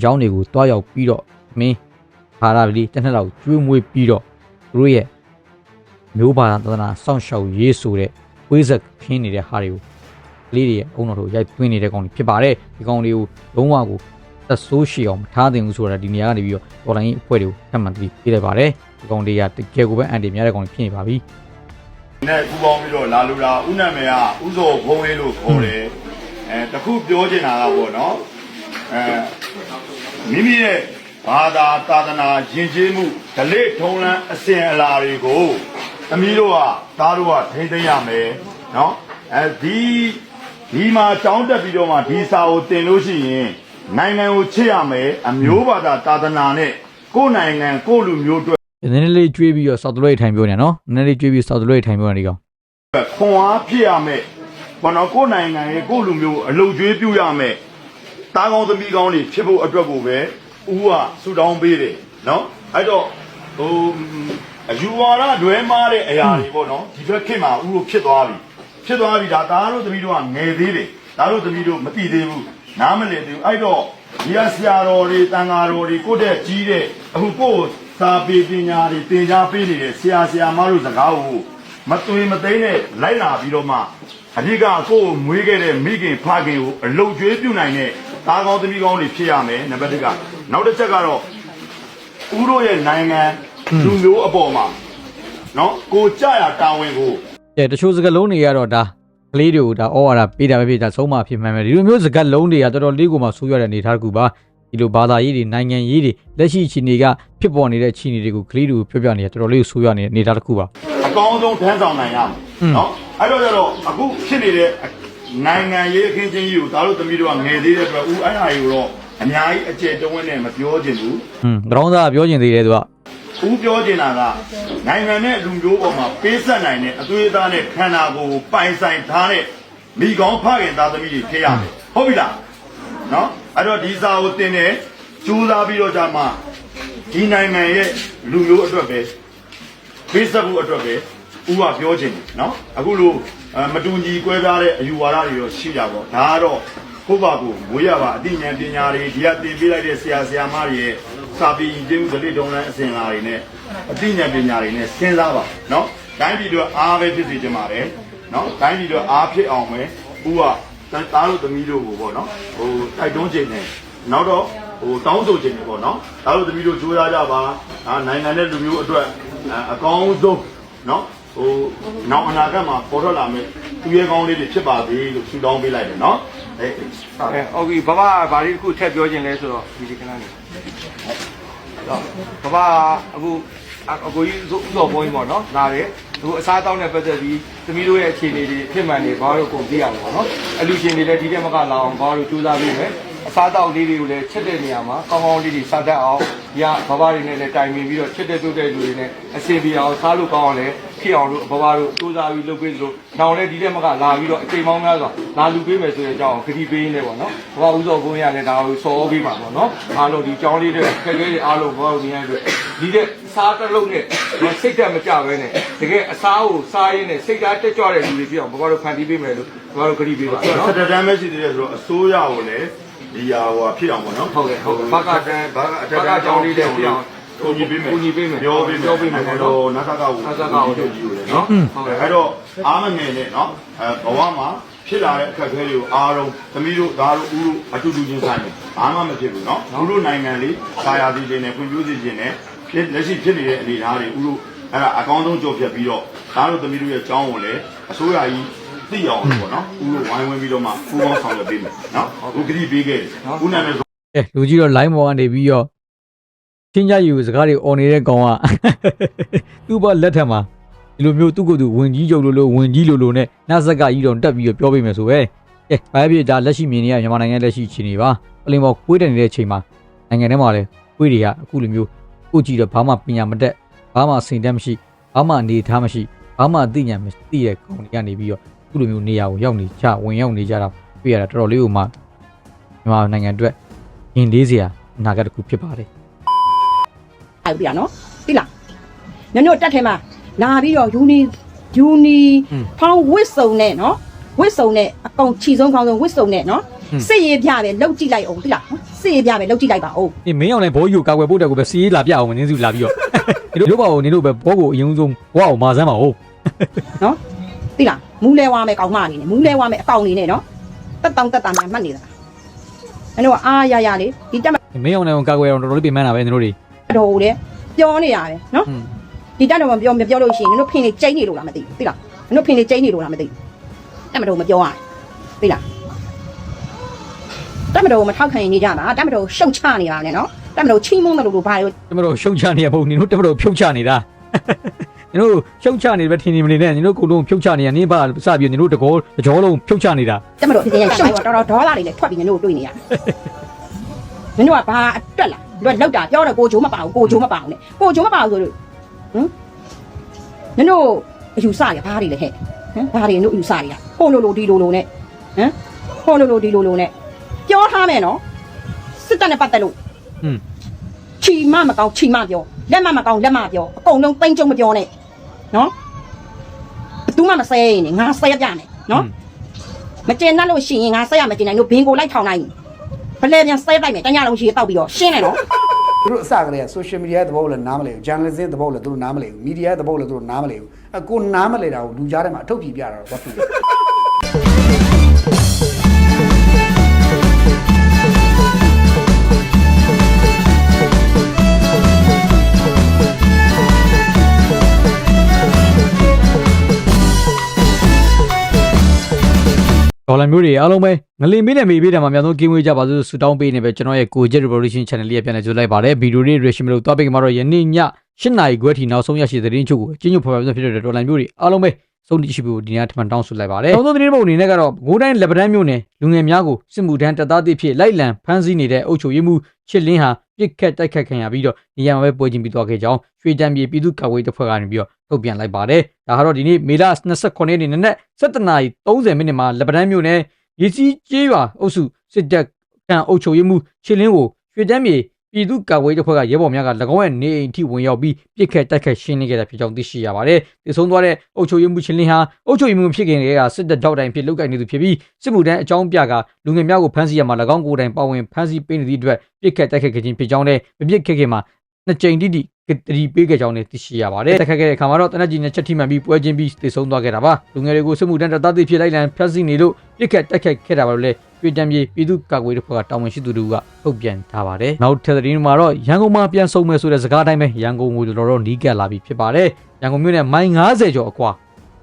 အကြောင်းတွေကိုတွားရောက်ပြီးတော့မင်းဘာသာပလီတစ်နှစ်လောက်ကျွေးမွေးပြီးတော့သူတို့ရဲ့မျိုးဘာသာသဒ္ဒနာစောင့်ရှောက်ရေးဆိုတဲ့ဝိဇက်ခင်းနေတဲ့ဟာတွေကိုကလေးတွေရဲ့အုံတော်တို့ရိုက်သွင်းနေတဲ့ကောင်တွေဖြစ်ပါတယ်ဒီကောင်တွေကိုလုံးဝကိုသက်ဆိုးရှည်အောင်မထားသင့်ဘူးဆိုတာဒီနေရာကနေပြီးတော့တော်လိုင်းအဖွဲ့တွေကိုထပ်မံပြီးပြလိုက်ပါတယ်ဒီကောင်တွေကတကယ်ကိုပဲအန်တီများတဲ့ကောင်တွေဖြစ်နေပါပြီနဲ့ပူပေါင်းပြီးတော့လာလူလာဥနာမေကဥစောဘုံလေးလို့ခေါ်တယ်အဲတခုပြောချင်တာကပေါ့နော်အဲ မိမိရဲ့ဘာသာသာသနာယဉ်ကျေးမှုဓလေ့ထုံးလန်းအစဉ်အလာတွေကိုအမီးတို့ကသားတို့ကထိမ့်သိမ်းရမယ်နော်အဲဒီဒီမှာကြောင်းတက်ပြီးတော့မှဒီစာကိုတင်လို့ရှိရင်နိုင်ငံကိုချစ်ရမယ်အမျိုးဘာသာသာသနာနဲ့ကိုယ်နိုင်ငံကိုယ်လူမျိုးတို့နည်းနည်းလေးကျွေးပြီးတော့ဆောက်တလွဲထိုင်ပြောနေနော်နည်းနည်းလေးကျွေးပြီးဆောက်တလွဲထိုင်ပြောနေဒီကောင်ခွန်အားဖြစ်ရမယ်ဘာလို့ကိုယ်နိုင်ငံရဲ့ကိုယ်လူမျိုးအလုံကျွေးပြုရမယ် တားကောင်းသမီးကောင်းတွေဖြစ်ဖို့အတွက်ကိုပဲဦးကဆူတောင်းပေးတယ်နော်အဲ့တော့ဟိုအယူဝါဒဒွဲမားတဲ့အရာတွေပေါ့နော်ဒီဘက်ခေတ်မှာဦးတို့ဖြစ်သွားပြီဖြစ်သွားပြီဒါသားတို့သမီးတို့ကငယ်သေးတယ်သားတို့သမီးတို့မသိသေးဘူးနားမလည်သေးဘူးအဲ့တော့ဒီကဆရာတော်တွေတန်ဃာတော်တွေကိုယ့်တဲ့ကြီးတဲ့အခုကိုယ့်စာပေပညာတွေသင်ကြားပေးနေတဲ့ဆရာဆရာမတို့စကားကိုမသွေမသိမ်းနဲ့လိုက်လာပြီးတော့မှအဓိကကိုယ့်ကိုမွေးခဲ့တဲ့မိခင်ဖခင်ကိုအလုတ်ကျွေးပြုနိုင်တဲ့ သားကောင်းသမီးကောင်းတွေဖြစ်ရမယ်နံပါတ်1ကနောက်တစ်ချက်ကတော့ဦးတို့ရဲ့နိုင်ငံလူမျိုးအပေါ်မှာနော်ကိုကြရတာဝန်ကိုကဲတချို့စကားလုံးတွေကတော့ဒါကလေးတွေကိုဒါဩဝါဒပေးတာပဲဖြစ်ဒါဆုံးမဖြစ်မှန်မယ်ဒီလိုမျိုးစကားလုံးတွေကတော်တော်လေးကိုမှဆိုးရတဲ့အနေအထားတစ်ခုပါဒီလိုဘာသာရေးတွေနိုင်ငံရေးတွေလက်ရှိချီနေကဖြစ်ပေါ်နေတဲ့ချီနေတွေကိုကလေးတွေကိုပြောပြနေရတော်တော်လေးကိုဆိုးရနေတဲ့အနေအထားတစ်ခုပါအကောင်းဆုံးထမ်းဆောင်နိုင်ရမယ်နော်အဲ့တော့ကျတော့အခုဖြစ်နေတဲ့ နိုင်ငံရေးအခင်းချင်းကြီးကိုသားတို့သမီးတို့ကငယ်သေးတဲ့အတွက်ဦးအဲ့ဟာကြီးကိုတော့အများကြီးအကျယ်တဝင်းနဲ့မပြောချင်ဘူးဟွန်းတရောင်းသားကပြောကျင်သေးတယ်သူကဦးပြောချင်တာကနိုင်ငံနဲ့လူမျိုးပေါ်မှာပေးဆက်နိုင်တဲ့အသွေးအသားနဲ့ခန္ဓာကိုယ်ကိုပိုင်ဆိုင်ထားတဲ့မိကောင်းဖခင်သားသမီးတွေဖြစ်ရမယ်ဟုတ်ပြီလားနော်အဲ့တော့ဒီစာကိုတင်တယ်ကြိုးစားပြီးတော့じゃမှဒီနိုင်ငံရဲ့လူမျိုးအတွက်ပဲပေးဆက်ဖို့အတွက်ပဲ ဦးကပြောချင်တယ်နော်အခုလိုအဲမတူညီကွဲပြားတဲ့အယူဝါဒတွေတော့ရှိကြပါတော့ဒါကတော့ကိုယ့်ဘာကိုမွေးရပါအသိဉာဏ်ပညာတွေဒီကတင်ပေးလိုက်တဲ့ဆရာဆရာမတွေရဲ့စာပေရည်ကျင်းမှုဒလိတုံးလန်းအစဉ်အလာတွေနဲ့အသိဉာဏ်ပညာတွေနဲ့စဉ်းစားပါနော်တိုင်းပြည်တို့အားပဲဖြစ်စေချင်ပါတယ်နော်တိုင်းပြည်တို့အားဖြစ်အောင်ပဲဦးကတားလို့သမီးတို့ကိုပေါ့နော်ဟိုတိုက်တွန်းခြင်းနဲ့နောက်တော့ဟိုတောင်းဆိုခြင်းတွေပေါ့နော်တားလို့သမီးတို့ကြိုးစားကြပါဒါနိုင်ငံနဲ့လူမျိုးအတွက်အကောင်းဆုံးနော် ဟိုနောက်အနာဂတ်မှာပေါ်ထွက်လာမယ်သူရဲကောင်းလေးတွေဖြစ်ပါစေလို့ဆုတောင်းပေးလိုက်တယ်နော်အဲအဲဟုတ်ပြီဘဘဘာလေးတစ်ခုထည့်ပြောခြင်းလဲဆိုတော့ဒီဒီကနန်းနေတော့ဘဘအခုအကိုကြီးဥတော်ဘုန်းကြီးပေါ့နော်လာတယ်အခုအစားတောင်းတဲ့ပတ်သက်ပြီးသမီးတို့ရဲ့အခြေအနေတွေဖြစ်မှန်နေဘာလို့ကုန်ပြရမှာပေါ့နော်အလူရှင်တွေလည်းဒီတဲ့မကလာအောင်ဘာလို့ကြိုးစားပြီးမယ်အစားတောက်လေးတွေကိုလည်းချက်တဲ့နေရာမှာကောင်းကောင်းလေးတွေစားတတ်အောင်ညဘဘတွေနဲ့လည်းတိုင်ပင်ပြီးတော့ချက်တဲ့တုတ်တဲ့လူတွေနဲ့အစီအပြေအောင်စားလို့ကောင်းအောင်လည်း ဖြစ်အောင်လို့ဘဘတို့ကြိုးစားပြီးလုပ်ပေးလို့နောက်လည်းဒီတဲ့မကလာပြီးတော့အချိန်မောင်းများစွာလာလူပေးမယ်ဆိုတဲ့အကြောင်းကိုခတိပေးနေပေါ့နော်ဘဘဥစောဘုန်းကြီးကလည်းဒါကိုစော်ပေးပါပေါ့နော်အားလုံးဒီကြောင်းလေးတွေခက်ခဲတွေအားလုံးဘဘတို့မြင်ရတဲ့ဒီတဲ့စားတစ်လုံးနဲ့စိတ်တက်မကြပဲနဲ့တကယ်အစားကိုစားရင်းနဲ့စိတ်ဓာတ်တက်ကြွတဲ့လူတွေပြောင်းဘဘတို့ဖန်တီးပေးမယ်လို့ဘဘတို့ခတိပေးပါနော်စတတမ်းပဲရှိသေးတယ်ဆိုတော့အစိုးရကိုလည်းဒီဟာဟိုဖြစ်အောင်ပေါ့နော်ဟုတ်ကဲ့ဟုတ်ကဲ့ဘကတန်ဘာကအထက်ကကြောင်းလေးတဲ့ပြောင်း ကိုကြီးပေးမယ်ကိုကြီးပေးမယ်ပြောပေးမယ်ပြောပေးမယ်ပေါ့နော်တော့နတ်ကကကိုနတ်ကကကိုတို့ကြီးကိုလေနော်ဟုတ်ကဲ့အဲ့တော့အားမငယ်နဲ့နော်အဲဘဝမှာဖြစ်လာတဲ့အခက်အခဲတွေကိုအားလုံးသမီးတို့သားတို့ဦးတို့အတူတူချင်းဆိုင်တယ်ဘာမှမဖြစ်ဘူးနော်ဦးတို့နိုင်ငံလေးကာယာစီခြင်းနဲ့ဖွံ့ဖြိုးစေခြင်းနဲ့ဖြစ်လက်ရှိဖြစ်နေတဲ့အနေအထားတွေဦးတို့အဲ့ဒါအကောင်းဆုံးကြော်ဖြတ်ပြီးတော့သားတို့သမီးတို့ရဲ့အကြောင်းကိုလည်းအစိုးရကြီးသိအောင်လို့ပေါ့နော်ဦးတို့ဝိုင်းဝန်းပြီးတော့မှပူးပေါင်းဆောင်ရွက်ပေးမယ်နော်ဦးဂတိပေးခဲ့တယ်ဦးနာမည်အဲလူကြီးတော့ line ပေါ်ကနေပြီးတော့ ချင်းကြယူစကားတွေអော်နေတဲ့ကောင်ကသူ့ဘလက်ထက်မှာဒီလိုမျိုးသူ့ကိုယ်သူဝင်ကြီးကြုံလို့လို့ဝင်ကြီးလို့လို့နဲ့နတ်ဆက်ကကြီးတော့တက်ပြီးတော့ပြောပေးမယ်ဆိုပဲကဲဘာဖြစ်ဒါလက်ရှိမြင်နေရမြန်မာနိုင်ငံလက်ရှိအခြေအနေပါပလင်ပေါ်ကွေးတယ်နေတဲ့အချိန်မှာနိုင်ငံထဲမှာလည်းကွေးတွေကအခုလိုမျိုးကိုကြည့်တော့ဘာမှပညာမတတ်ဘာမှစိန်တက်မရှိဘာမှအနေထားမရှိဘာမှသိဉာဏ်မရှိတဲ့ကောင်တွေကနေပြီးတော့အခုလိုမျိုးနေရာကိုရောက်နေကြဝင်ရောက်နေကြတာတွေ့ရတာတော်တော်လေးကိုမှမြန်မာနိုင်ငံအတွက်ရင်လေးစရာအနာဂတ်တစ်ခုဖြစ်ပါတယ် အဲ့ပြရနော်သိလားညညတက်ထဲမှာလာပြီးတော့ယူနီယူနီဖောင်းဝစ်စုံနဲ့နော်ဝစ်စုံနဲ့အကောင်ချီဆုံးကောင်းဆုံးဝစ်စုံနဲ့နော်စစ်ရေးပြတယ်လောက်ကြည့်လိုက်အောင်သိလားနော်စစ်ရေးပြပဲလောက်ကြည့်လိုက်ပါဦးဒီမင်းအောင်လည်းဘောကြီးကိုကာကွယ်ဖို့တက်ကိုပဲစီးရေးလာပြအောင်နင်းစုလာပြီးတော့ဒီလိုဘာကိုနင်းတို့ပဲဘောကိုအရင်ဆုံးဘောအောင်မာစမ်းပါဦးနော်သိလားမူးလဲဝါမယ်ကောင်းမအနေနဲ့မူးလဲဝါမယ်အကောင်အနေနဲ့နော်တက်တောင်တက်တာမှမှတ်နေတာအဲ့တော့အားရရလေးဒီတက်မမင်းအောင်လည်းကာကွယ်အောင်တော်တော်လေးပြင်ပန်းတာပဲနင်တို့တွေ တော်လေပြောနေတာပဲနော်ဟွန်းဒီတက်တော့မပြောမပြောလို့ရှိရင်နင်တို့ဖင်နေကျိန်းနေလို့လားမသိဘူးသိလားနင်တို့ဖင်နေကျိန်းနေလို့လားမသိဘူးတက်မတော်မပြောရသိလားတက်မတော်မထောက်ခံနေကြပါတက်မတော်ရှုတ်ချနေပါနဲ့နော်တက်မတော်ချိမုန်းတယ်လို့လို့ဘာလို့တမတော်ရှုံချနေရပုံနင်တို့တမတော်ဖြုတ်ချနေတာနင်တို့ရှုံချနေပဲထင်နေမနေနဲ့နင်တို့ကိုယ်လုံးဖြုတ်ချနေရနင်ဘာစပြီးနင်တို့တကောတကြောလုံးဖြုတ်ချနေတာတက်မတော်ဒီနေ့ရှုတ်တော်တော်ဒေါ်လာတွေလည်းထွက်ပြီးနင်တို့တွေ့နေရတယ်နင်တို့ကဘာအတွက်လား တို့လောက်တာပြောတော့ကိုချိုးမပါဘူးကိုချိုးမပါဘူးနဲ့ကိုချိုးမပါဘူးဆိုလို့ဟမ်နင်တို့အယူဆရဘာတွေလဲဟဲ့ဟမ်ဘာတွေနင်တို့အယူဆရဟိုလိုလိုဒီလိုလိုနဲ့ဟမ်ဟိုလိုလိုဒီလိုလိုနဲ့ပြောထားမယ်နော်စစ်တပ်နဲ့ပတ်သက်လို့ဟွန်းချီမမကောင်းချီမပြောလက်မမကောင်းလက်မပြောအကုန်လုံးတိမ့်ကြုံမပြောနဲ့နော်ဘယ်သူမှမဆဲရင်ငါဆဲပြမယ်နော်မကျင်တတ်လို့ရှိရင်ငါဆက်ရမကျင်နိုင်လို့ဘင်ကိုလိုက်ထောင်နိုင် ဘလဲပြန်ဆဲလိုက်မယ်တညလုံးရှိရတောက်ပြီးတော့ရှင်းတယ်နော်သူတို့အစကတည်းက social media ရဲ့သဘောကိုလည်းနားမလည်ဘူး journalism သဘောကိုလည်းသူတို့နားမလည်ဘူး media ရဲ့သဘောကိုလည်းသူတို့နားမလည်ဘူးအဲကိုနားမလည်တာကိုလူကြားထဲမှာအထုတ်ပြပြတာတော့ဘာဖြစ်လဲ ဒေါ်လာမျိုးတွေအားလုံးပဲငလင်မေးနဲ့မေးပေးတယ်မှာအများဆုံးကင်းဝေးကြပါစို့ဆူတောင်းပေးနေပဲကျွန်တော်ရဲ့ကိုဂျက် revolution channel လေးရပြန်နေကြိုလိုက်ပါတယ်ဗီဒီယိုလေး reaction မလို့တွားပေးကြမှာတော့ယနေ့ည8နာရီခွဲထိနောက်ဆုံးရရှိတဲ့သတင်းချုပ်ကိုအချင်းချုပ်ဖော်ပြဖြစ်တဲ့ဒေါ်လာမျိုးတွေအားလုံးပဲ စုံတိရှိဖို့ဒီနေ့ထမှန်တောင်းဆိုလိုက်ပါတယ်။နောက်ဆုံးသတင်းပုံအနေနဲ့ကတော့ဂိုးတိုင်းလက်ပတန်းမျိုးနယ်လူငယ်များကိုစစ်မှုထမ်းတပ်သားတွေဖြစ်လိုက်လံဖမ်းဆီးနေတဲ့အုပ်ချုပ်ရေးမှူးချစ်လင်းဟာပြစ်ခတ်တိုက်ခတ်ခံရပြီးတော့နေရာမှာပဲပွဲချင်းပြီးသွားခဲ့ကြောင်းရွှေတံပြေပြည်သူ့ကာကွယ်ရေးတပ်ဖွဲ့ကနေပြီးတော့ထုတ်ပြန်လိုက်ပါတယ်။ဒါကတော့ဒီနေ့မေလ29ရက်နေ့နနက်7:30မိနစ်မှာလက်ပတန်းမျိုးနယ်ရည်စည်းကျေးရွာအုပ်စုစစ်တပ်ကံအုပ်ချုပ်ရေးမှုချစ်လင်းကိုရွှေတန်းမြေ ပြည်သူ့ကာကွယ်ရေးတပ်ဖွဲ့ကရဲဘော်များက၎င်းရဲ့နေအိမ်ထိဝင်ရောက်ပြီးပြစ်ခတ်တိုက်ခတ်ရှင်းလင်းခဲ့တာဖြစ်ကြောင်းသိရှိရပါတယ်။ဒီဆုံးသွားတဲ့အုပ်ချုပ်ရေးမှုချစ်လင်းဟာအုပ်ချုပ်ရေးမှုဖြစ်ခင်ကစစ်တပ်ကြောက်တိုင်ဖြစ်လုတ်ကိုင်နေသူဖြစ်ပြီးစစ်မှုထမ်းအကြောင်းပြကလူငယ်များကိုဖမ်းဆီးရမှာ၎င်းကိုယ်တိုင်ပါဝင်ဖမ်းဆီးပေးနေသည့်အတွက်ပြစ်ခတ်တိုက်ခတ်ခြင်းဖြစ်ကြောင်းနဲ့မပြစ်ခတ်ခင်မှာနှစ်ကြိမ်တိတိကတိပေးခဲ့ကြောင်းလည်းသိရှိရပါတယ်။တက်ခတ်ခဲ့တဲ့အခါမှာတော့တနက်ကြီးနဲ့ချက်ထိမှန်ပြီးပွဲချင်းပြီးတည်ဆုံသွားခဲ့တာပါ။လူငယ်တွေကိုစစ်မှုထမ်းတပ်သားတွေဖြစ်လိုက်လံဖျက်ဆီးနေလို့ပြစ်ခတ်တိုက်ခတ်ခဲ့တာပါလို့လည်း ပြည်တံပြေပြည်သူ့ကာကွယ်ရေးတပ်ဖွဲ့ကတာဝန်ရှိသူတို့ကထုတ်ပြန်ထားပါတယ်။နောက်ထပ်သတင်းမှာတော့ရန်ကုန်မှာပြန်ဆုံမယ်ဆိုတဲ့စကားတိုင်းပဲရန်ကုန်ကိုတော်တော်နီးကပ်လာပြီဖြစ်ပါတယ်။ရန်ကုန်မြို့နဲ့မိုင်90ကျော်အကွာ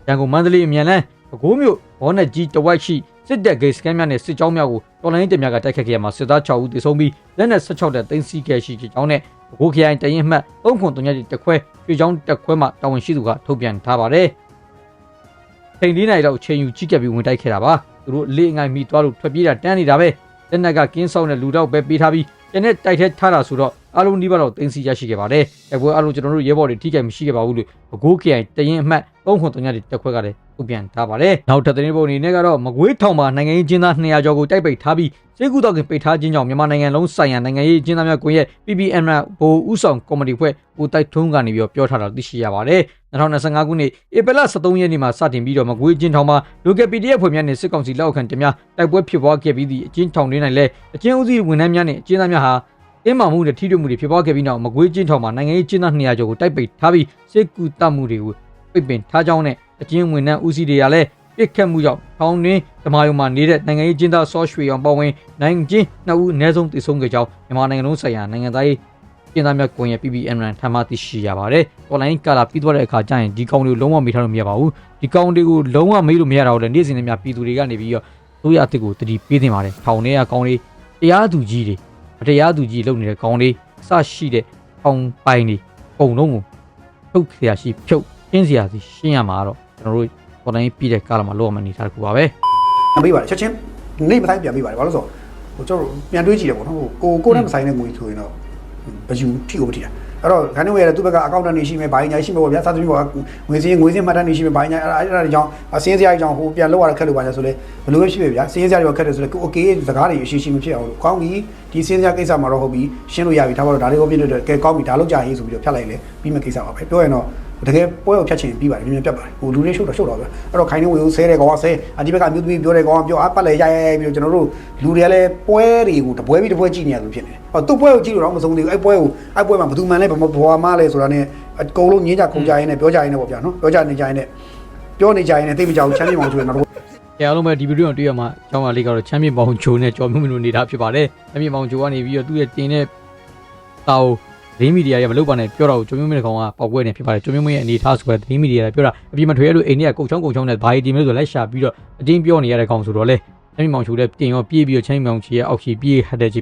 ရန်ကုန်မန္တလေးအမြန်လန်းပဲခူးမြို့ဘောနက်ကြီးတဝိုက်ရှိစစ်တပ်ဂိတ်စကန်များနဲ့စစ်ကြောင်းများကိုတော်လိုင်းတင်များကတိုက်ခတ်ခဲ့ရမှာစစ်သား6ဦးသေဆုံးပြီးလက်နက်16တပ်သိမ်းဆည်းခဲ့ရှိကြောင်းနဲ့ပဲခူးခရိုင်တရင်မှတ်3ခွန်3ညတခွဲရွှေချောင်းတက်ခွဲမှတာဝန်ရှိသူကထုတ်ပြန်ထားပါတယ်။ချိန်၄နိုင်လောက်ချိန်ယူကြီးကပ်ပြီးဝင်တိုက်ခဲ့တာပါ။ သူတို့အလေးအငိုင်းမိသွားလို့ထွက်ပြေးတာတန်းနေတာပဲ။လက်နက်ကကင်းဆောင်တဲ့လူတော့ပဲပေးထားပြီးကျန်တဲ့တိုက်ထဲထားတာဆိုတော့အလုံးဒီဘက်တော့တင်းစီရရှိခဲ့ပါတယ်။အဲပွဲအလုံးကျွန်တော်တို့ရဲဘော်တွေထိခိုက်မရှိခဲ့ပါဘူးလို့ပဲခူးခရိုင်တရင်အမှတ်3ခွန်3ညတက်ခွဲကလည်းထုတ်ပြန်ထားပါတယ်။နောက်ထပ်သတင်းပုံအနေနဲ့ကတော့မကွေးထောင်မှာနိုင်ငံရေးကျင်းသား200ကျော်ကိုတိုက်ပိတ်ထားပြီးစေကူတော့ကပိတ်ထားခြင်းကြောင့်မြန်မာနိုင်ငံလုံးဆိုင်ရာနိုင်ငံရေးကျင်းသားများကွန်ရက် PPN မှာဘိုလ်ဥဆောင်ကော်မတီဖွဲ့ကိုတိုက်ထုံးကနေပြီးတော့ပြောထားတာသိရှိရပါတယ်။ 2025ခုနှစ်ဧပြီလ23ရက်နေ့မှာစတင်ပြီးတော့မကွေးကျင်းထောင်မှာ local PDF ဖွဲ့များနဲ့စစ်ကောင်စီလက်အောက်ခံတများတိုက်ပွဲဖြစ်ပွားခဲ့ပြီးသည့်အကျဉ်းထောင်တွင်၌လည်းအကျဉ်းဦးစီးဝန်ထမ်းများနဲ့အကျဉ်းသားများဟာတင်းမာမှုနဲ့ထိတွေ့မှုတွေဖြစ်ပွားခဲ့ပြီးနောက်မကွေးကျင်းထောင်မှာနိုင်ငံရေးကျင်းသား200ကျော်ကိုတိုက်ပိတ်ထားပြီးစစ်ကူတမှုတွေကိုပိတ်ပင်ထားကြောင်းနဲ့အကျဉ်းဝန်ထမ်းဦးစီးတွေကလည်းပြစ်ခတ်မှုကြောင့်ထောင်တွင်ဓမာယုံမှာနေတဲ့နိုင်ငံရေးကျင်းသားဆော့ရွှေအောင်ပေါ့ဝင်နိုင်ငံချင်းနှစ်ဦးအနည်းဆုံးတည်ဆုံခဲ့ကြောင်းမြန်မာနိုင်ငံလုံးဆိုင်ရာနိုင်ငံသားရေး ကျင်းသားများကွန်ရဲ့ PPM ထမ်းမသိရှိရပါတယ်။ online ကလာပြီးသွားတဲ့အခါကျရင်ဒီကောင်တွေကိုလုံးဝမေ့ထားလို့မရပါဘူး။ဒီကောင်တွေကိုလုံးဝမေ့လို့မရတာကိုလည်းနေ့စဉ်နဲ့များပြည်သူတွေကနေပြီးတော့တို့ရအစ်စ်ကိုတတိပေးတင်ပါတယ်။ထောင်ထဲကကောင်တွေတရားသူကြီးတွေမတရားသူကြီးလုပ်နေတဲ့ကောင်တွေစရှိတဲ့ထောင်ပိုင်တွေပုံလုံးကိုထုတ်ခရာရှိဖြုတ်ရှင်းစရာစီရှင်းရမှာတော့ကျွန်တော်တို့ online ပြီးတဲ့ကာလမှာလောက်အောင်နေထားတကူပါပဲ။ပေးပါတယ်ချက်ချင်းနေ့မတိုင်းပြန်ပေးပါတယ်ဘာလို့ဆိုတော့ဟိုကျွန်တော်ပြန်တွေးကြည့်တယ်ပေါ့နော်ဟိုကိုကိုနဲ့မဆိုင်တဲ့ငွေဆိုရင်တော့ ဘယူထိကိုမထိတာအဲ့တော့ခန်းနေဝယ်ရသူ့ဘက်ကအကောင့်တန်နေရှိမယ်ဘာညာရှိမယ်ပေါ့ဗျာစသဖြင့်ပေါ့ငွေစင်းငွေစင်းမှတ်တမ်းနေရှိမယ်ဘာညာအဲ့ဒါအဲ့ဒါတွေကြောင့်အစင်းစရာတွေကြောင့်ဟိုပြန်လောက်ရတာခက်လို့ပါညာဆိုလဲဘယ်လိုပဲရှိပဲဗျာစင်းစရာတွေခက်တယ်ဆိုလဲကို okay စကားတွေရှိရှိမဖြစ်အောင်လို့ကောင်းပြီဒီစင်းစရာကိစ္စမှာတော့ဟုတ်ပြီရှင်းလို့ရပြီဒါမှမဟုတ်ဒါလေးကိုပြည့်တဲ့ကဲကောင်းပြီဒါလောက်ကြာရေးဆိုပြီးတော့ဖြတ်လိုက်လေပြီးမဲ့ကိစ္စပါပဲပြောရင်တော့တကယ်ပွဲကိုဖြတ်ချင်ပြီးပါတယ်မြန်မြန်ပြတ်ပါတယ်ဟိုလူတွေရှုပ်တော့ရှုပ်တော့ပဲအဲ့တော့ခိုင်းနေဝေကိုဆဲတယ်ကောင်ကဆဲအဒီဘက်ကအမျိုးသမီးပြောတယ်ကောင်ကပြောအပတ်လဲရရပြီးတော့ကျွန်တော်တို့လူတွေကလည်းပွဲတွေကိုတပွဲပြီးတပွဲကြည့်နေရလို့ဖြစ်နေ သူ့ပွဲကိုကြည့်လို့တော့မဆုံးသေးဘူးအဲ့ပွဲကိုအဲ့ပွဲမှာဘယ်သူမှလည်းဘဘွားမလဲဆိုတာ ਨੇ အကုန်လုံးညင်းကြခုန်ကြရင်းနဲ့ပြောကြရင်းနဲ့ပေါ့ဗျာနော်ပြောကြနေကြရင်းနဲ့ပြောနေကြရင်းနဲ့သိမကြောက်ချမ်းမြေမောင်ဆိုရင်တော့။အားလုံးပဲဒီဗီဒီယိုကိုတွေ့ရမှာအကြောင်းအရာလေးကတော့ချမ်းမြေပေါင်ဂျိုနဲ့ကြော်မြုံမြုံနေတာဖြစ်ပါတယ်။ချမ်းမြေပေါင်ဂျိုကနေပြီးတော့သူ့ရဲ့တင်တဲ့တာကိုသတင်းမီဒီယာရဲ့မလုပ်ပါနဲ့ပြောတော့ကြော်မြုံမြုံကောင်ကပေါက်ပွဲနေဖြစ်ပါတယ်။ကြော်မြုံမြုံရဲ့အနေထားဆိုတော့သတင်းမီဒီယာကပြောတာအပြင်မထွေရလို့အိမ်ထဲကကုတ်ချောင်းကုတ်ချောင်းနဲ့ဘာကြီးတင်မလို့ဆိုလိုက်ရှာပြီးတော့အတင်းပြောနေရတဲ့ကောင်ဆိုတော့လေချမ်းမြေပေါင်ဂျိုလည်းတင်ရောပြေးပြီးတော့ချမ်းမြေပေါင်ချီရဲ့အောက်ချီပြေးဟတ်တဲ့ချီ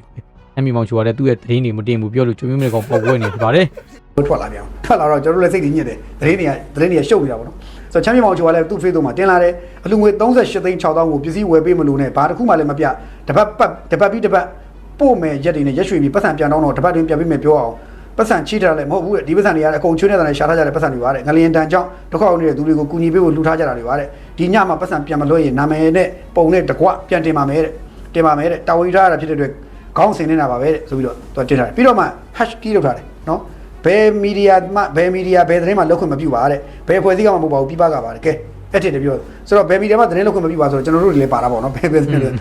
ချမ်းမြေပေါင်ဂျိုကလည်းသူ့ရဲ့သတင်းတွေမတင်ဘူးပြောလို့ကြော်မြုံမြုံကောင်ပေါက်ပွဲနေဖြစ်ပါတယ်။ထွက်လာပြန်အောင်ထွက်လာတော့ကျွန်တော်တို့လည်းစိတ်ကြီးညစ်တယ်သတင်းတွေကသတင်းတွေကရှုပ်နေတာပေါ့နော်ဆိုတော့ချမ်းမြေမောင်ကျော်ကလည်းသူ့ Facebook မှာတင်လာတယ်အလူငွေ38သိန်း6000ကိုပစ္စည်းဝယ်ပေးမလို့နဲ့ဘာတစ်ခုမှလည်းမပြတပတ်ပတ်တပတ်ပြီးတပတ်ပို့မယ်ရက်တွေနဲ့ရက်ရွှေပြီးပတ်စံပြန်တော့တော့တပတ်တွင်းပြန်ပေးမယ်ပြောအောင်ပတ်စံချိထားတယ်မဟုတ်ဘူးတဲ့ဒီပတ်စံတွေကလည်းအကုန်ချွေးနေတာနဲ့ရှာထားကြတဲ့ပတ်စံတွေပါတဲ့ငလျင်တန်ကြောင့်ဒုက္ခရောက်နေတဲ့သူတွေကိုကူညီပေးဖို့လှူထားကြတာတွေပါတဲ့ဒီညမှာပတ်စံပြန်မလွှဲရင်နာမည်နဲ့ပုံနဲ့တကွပြန်တင်ပါမယ်တဲ့တင်ပါမယ်တဲ့တာဝန်ယူထားရတာဖြစ်တဲ့အတွက် ခေါင်းစင်နေတာပါပဲတဲ့ဆိုပြီးတော့သူတင်ထားတယ်ပြီးတော့မှ hash key လောက်ထားတယ်နော်ဘယ်မီဒီယာမှဘယ်မီဒီယာဘယ်သတင်းမှလောက်ခွင့်မပြုပါတဲ့ဘယ်ဖွဲ့စည်းကမှမဟုတ်ပါဘူးပြပကပါတယ်ကဲအဲ့တည်းတပြောဆိုတော့ဘယ်မီဒီယာမှသတင်းလောက်ခွင့်မပြုပါဆိုတော့ကျွန်တော်တို့တွေလည်းပါတာပေါ့နော်ဘယ်ဘယ်သတင်းလဲဟမ်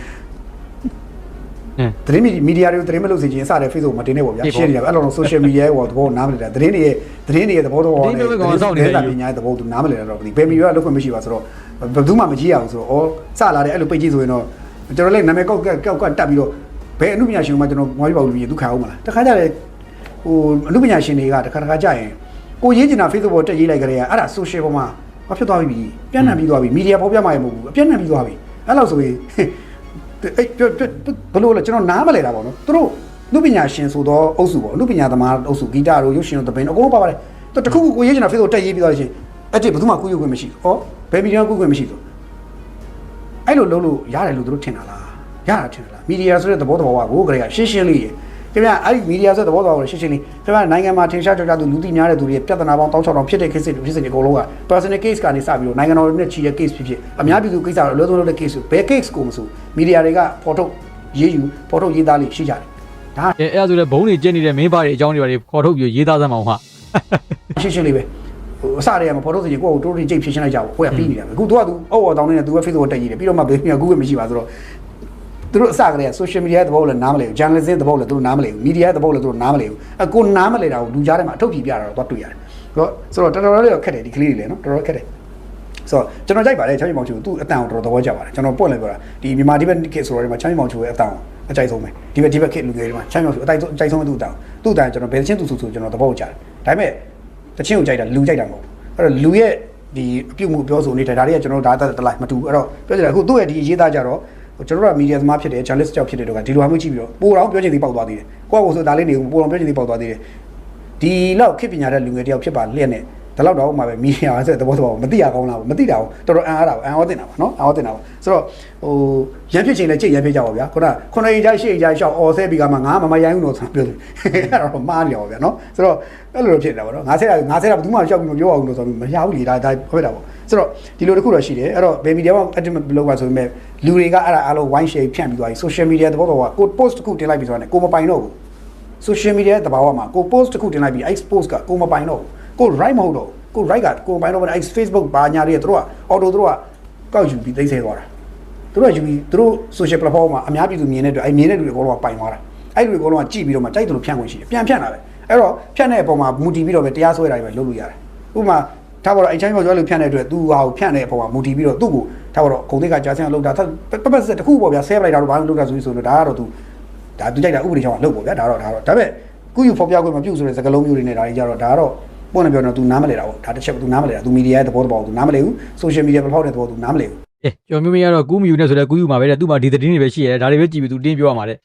သတင်းမီဒီယာတွေကိုသတင်းမလုပ်စေချင်စတဲ့ Facebook မှာတင်နေပေါ့ဗျာ share နေတာပဲအဲ့လို social media ရဲ့ဟောသဘောနားမလည်တာသတင်းတွေရဲ့သတင်းတွေရဲ့သဘောတော့ဟောသတင်းတွေပဲကောင်စောင့်နေတယ်ပညာရဲ့သဘောသူနားမလည်တာတော့မသိဘယ်မီဒီယာလောက်ခွင့်မရှိပါဆိုတော့ဘယ်သူမှမကြည့်ရဘူးဆိုတော့ဩစလာတဲ့အဲ့လိုပိတ်ကြည့်ဆိုရင်တော့ကျွန်တော်လည်းနာမည်ကောက်ကောက်ကတက်ပြီးတော့ ဘယ်အမှုပညာရှင်မှကျွန်တော်မွားပြပါဘူးလူကြီးသူခံအောင်မလားတခါကြတယ်ဟိုအမှုပညာရှင်တွေကတခါတခါကြရင်ကိုရေးကျင်တာ Facebook ပေါ်တက်ရေးလိုက်ကြတဲ့အဲ့ဒါ social ပေါ်မှာမဖြစ်သွားပြီပြန့်နှံ့ပြီးသွားပြီမီဒီယာပေါ်ပြမှာရမဟုတ်ဘူးအပြန့်နှံ့ပြီးသွားပြီအဲ့လောက်ဆိုရင်အဲ့ပြောပြောဘလို့လဲကျွန်တော်နားမလဲတာပေါ့နော်သူတို့လူပညာရှင်ဆိုတော့အုပ်စုပေါ့လူပညာသမားအုပ်စုဂီတတို့ရုပ်ရှင်တို့သပင်တို့အကုန်လုံးပါပါတယ်သူတခုခုကိုရေးချင်တာ Facebook တက်ရေးပြီးသွားလို့ရှိရင်အဲ့ဒီဘယ်သူမှကူးယူခွင့်မရှိဘူးဟောဘယ်မီဒီယာကူးခွင့်မရှိဘူးအဲ့လိုလုပ်လို့ရတယ်လို့သူတို့ထင်တာလား ရတာထင်တာလားမီဒီယာဆိုတဲ့သဘောတဘာဝကိုကလေးကရှင်းရှင်းလေးရခင်ဗျအဲ့ဒီမီဒီယာဆိုတဲ့သဘောတဘာဝကိုရှင်းရှင်းလေးခင်ဗျနိုင်ငံမှာထင်ရှားကြောက်ကြသူလူသိများတဲ့သူတွေပြဿနာပေါင်း16000ဖြစ်တဲ့ case တွေဖြစ်စဉ်တွေအကုန်လုံးက personal case ကနေစပြီးတော့နိုင်ငံတော်နဲ့ချီတဲ့ case ဖြစ်ဖြစ်အများပြည်သူကိစ္စတော့အလွယ်ဆုံးလုပ်တဲ့ case ကိုဘယ် case ကိုမဆိုမီဒီယာတွေကဖော်ထုတ်ရေးယူဖော်ထုတ်ရေးသားလေးရှိကြတယ်ဒါအဲအဲ့ဒါဆိုလည်းဘုံတွေကျက်နေတဲ့မင်းပါတွေအကြောင်းတွေပါတွေခေါ်ထုတ်ပြီးရေးသားစမ်းမအောင်ဟာရှင်းရှင်းလေးပဲဟိုအစတည်းကမဖော်ထုတ်စေချင်ကိုယ့်ကိုတိုးတိုးကြိတ်ဖြစ်ရှင်းလိုက်ကြပါကိုယ်ကပြီးနေတာပဲအခုသူကသူအုပ်အော်တောင်းနေတဲ့သူက Facebook တက်ရေးတယ်ပြီးတော့မှဘယ်ပြန်ကူကမရှိပါဆိုတော့ သူတို့အစကတည်းက social media ရဲ့သဘောကိုလည်းနားမလည်ဘူး journalism သဘောကိုလည်းသူတို့နားမလည်ဘူး media ရဲ့သဘောကိုလည်းသူတို့နားမလည်ဘူးအကိုနားမလည်တာကိုလူကြားထဲမှာအထုတ်ပြပြတာတော့သွားတွေ့ရတယ်ဆိုတော့ဆိုတော့တော်တော်လေးတော့ခက်တယ်ဒီကလေးတွေလည်းနော်တော်တော်ခက်တယ်ဆိုတော့ကျွန်တော်ကြိုက်ပါတယ်ချမ်းမြေမောင်ချူသူ့အတန်ကိုတော်တော်သဘောကျပါတယ်ကျွန်တော်ပွင့်လိုက်ပြောတာဒီမြန်မာဒီဘက်ခေတ်ဆိုတော့ဒီမှာချမ်းမြေမောင်ချူရဲ့အတန်ကိုအကြိုက်ဆုံးပဲဒီဘက်ဒီဘက်ခေတ်လူငယ်တွေမှာချမ်းမြောင်ချူအကြိုက်ဆုံးအကြိုက်ဆုံးပဲသူ့အတန်သူ့အတန်ကျွန်တော်ဘယ်ချင်းသူဆိုဆိုကျွန်တော်သဘောကျတယ်ဒါပေမဲ့တချင်းကိုကြိုက်တာလူကြိုက်တာမဟုတ်ဘူးအဲ့တော့လူရဲ့ဒီအပြုတ်မှုပြောဆိုနေတာဒါတွေကကျွန်တော်တို့ဒါတလိုက်မတူဘူးအဲ့တော့ပြောချင်တယ်အခုသူ့ရဲ့ဒီရေးသားကြတော့ ကျွန်တော်တို့ကမီဒီယာသမားဖြစ်တယ် journalist ကြောက်ဖြစ်တယ်တော့ကဒီလိုဟာမျိုးကြည့်ပြီးတော့ပိုတော်ပြောချင်သေးပေါက်သွားသေးတယ်ကိုယ့်ကိုယ်ဆိုဒါလေးနေပိုတော်ပြောချင်သေးပေါက်သွားသေးတယ်ဒီလောက်ခေတ်ပညာတဲ့လူငယ်တယောက်ဖြစ်ပါလျက်နဲ့ ဒါလောက်တော့မှပဲမီဒီယာဆိုတဲ့သဘောတော့မသိရကောင်းလားမသိတာဘူးတော်တော်အံ့အားတာဘူးအံ့ဩတင်တာပါနော်အံ့ဩတင်တာပါဆိုတော့ဟိုရမ်းဖြစ်ချိန်လည်းကြိတ်ရမ်းဖြစ်ကြပါဗျာခုနခုနရေးကြရှေ့ကြရှောက်အော်ဆဲပြီးကမှငါမမရိုင်းဘူးလို့ဆိုပြောတယ်အဲ့တော့မှားနေပါဗျာနော်ဆိုတော့အဲ့လိုဖြစ်နေတာပါနော်ငါဆဲတာငါဆဲတာဘယ်သူမှရှောက်ပြီးမပြောအောင်လို့ဆိုတော့မရဘူးလေဒါဒါဟုတ်တာပေါ့ဆိုတော့ဒီလိုတစ်ခုတော့ရှိတယ်အဲ့တော့ဘယ်မီဒီယာမှာ active လုပ်ပါဆိုပေမဲ့လူတွေကအဲ့ဒါအားလုံး wine share ဖြန့်ပြီးသွားပြီ social media သဘောတော့ကကို post တစ်ခုတင်လိုက်ပြီးဆိုတော့ကိုမပိုင်တော့ဘူး social media တဘာဝမှာကို post တစ်ခုတင်လိုက်ပြီးအဲ့ post ကကိုမပိုင်တော့ဘူး ကို right မဟုတ်တော့ဘူးကို right ကကိုပိုင်တော့အဲ့ Facebook ဘာညာတွေသူတို့က auto သူတို့ကကောက်ယူပြီးသိမ်းဆဲသွားတာသူတို့ကယူပြီးသူတို့ social platform မှာအများပြည်သူမြင်တဲ့အတွက်အဲ့မြင်တဲ့လူတွေအကုန်လုံးကပိုင်သွားတာအဲ့လူတွေအကုန်လုံးကကြည့်ပြီးတော့မှတိုက်တယ်လို့ဖြန့်ခွင့်ရှိတယ်ပြန်ဖြန့်တာပဲအဲ့တော့ဖြန့်တဲ့အပေါ်မှာမူတည်ပြီးတော့ပဲတရားစွဲတာတွေပဲလုပ်လို့ရတယ်ဥပမာထားပါတော့အဲ့ချိုင်းပေါ်ကျွဲလို့ဖြန့်တဲ့အတွက်သူဟာကိုဖြန့်တဲ့အပေါ်မှာမူတည်ပြီးတော့သူ့ကိုထားပါတော့ဂုံတိတ်ကကြာဆင်းအောင်လုပ်တာပတ်ပတ်ဆက်တစ်ခုပေါ့ဗျာဆဲပလိုက်တာတော့ဘာလို့လုပ်တာဆိုပြီးဆိုတော့ဒါကတော့သူဒါသူကြိုက်တာဥပဒေကြောင့်လုပ်ပေါ့ဗျာဒါတော့ဒါတော့ဒါပေမဲ့ကုယူဖော်ပြခွင့်မပြုဆိုတဲ့စကားလုံးမျိုးတွေနဲ့ဒါတွေကြတော့ဒါကတော့ ပွင့်နေပြောတော့ तू नाम မလဲတာပေါ့ဒါတစ်ချက် तू နားမလဲတာ तू media ရဲ့သဘောတဘော तू နားမလဲဘူး social media platform တဲ့သဘော तू နားမလဲဘူး အဲကျော်မျိုးမရတော့ကူးမီယူနဲ့ဆိုလဲကူးယူမှာပဲတဲ့သူ့မှာဒီသတင်းတွေပဲရှိရတယ်ဒါတွေပဲကြည့်ပြီးသူတင်းပြောရမှာတဲ့